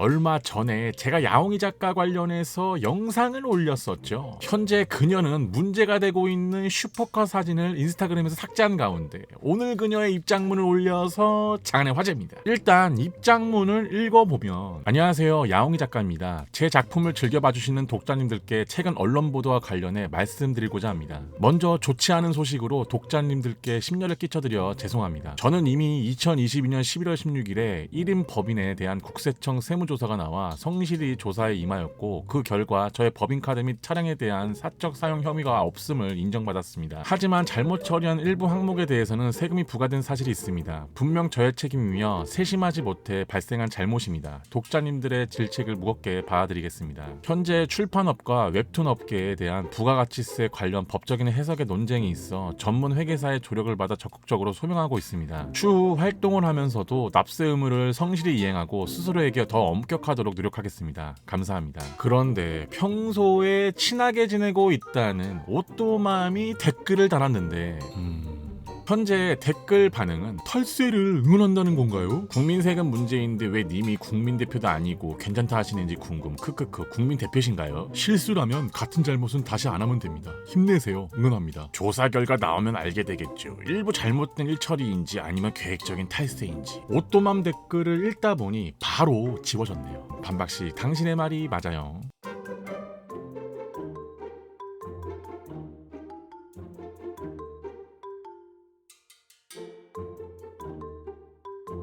얼마 전에 제가 야옹이 작가 관련해서 영상을 올렸었죠. 현재 그녀는 문제가 되고 있는 슈퍼컷 사진을 인스타그램에서 삭제한 가운데 오늘 그녀의 입장문을 올려서 장안의 화제입니다. 일단 입장문을 읽어보면 안녕하세요 야옹이 작가입니다. 제 작품을 즐겨봐 주시는 독자님들께 최근 언론 보도와 관련해 말씀드리고자 합니다. 먼저 좋지 않은 소식으로 독자님들께 심려를 끼쳐드려 죄송합니다. 저는 이미 2022년 11월 16일에 1인 법인에 대한 국세청 세무 조사가 나와 성실히 조사에 임하였고 그 결과 저의 법인카드 및 차량에 대한 사적 사용 혐의가 없음을 인정받았습니다. 하지만 잘못 처리한 일부 항목에 대해서는 세금이 부과된 사실이 있습니다. 분명 저의 책임이며 세심하지 못해 발생한 잘못입니다. 독자님들의 질책을 무겁게 봐드리겠습니다. 현재 출판업과 웹툰 업계에 대한 부가가치세 관련 법적인 해석의 논쟁이 있어 전문 회계사의 조력을 받아 적극적으로 소명하고 있습니다. 추후 활동을 하면서도 납세 의무를 성실히 이행하고 스스로에게 더 엄격하도록 노력하겠습니다. 감사합니다. 그런데 평소에 친하게 지내고 있다는 오또맘이 댓글을 달았는데 음, 현재 댓글 반응은 털세를 응원한다는 건가요? 국민 세금 문제인데 왜 님이 국민 대표도 아니고 괜찮다 하시는지 궁금. 크크크 국민 대표신가요? 실수라면 같은 잘못은 다시 안 하면 됩니다. 힘내세요. 응원합니다. 조사 결과 나오면 알게 되겠죠. 일부 잘못된 일처리인지 아니면 계획적인 탈세인지. 오또맘 댓글을 읽다 보니 바로 지워졌네요. 반박씨 당신의 말이 맞아요. you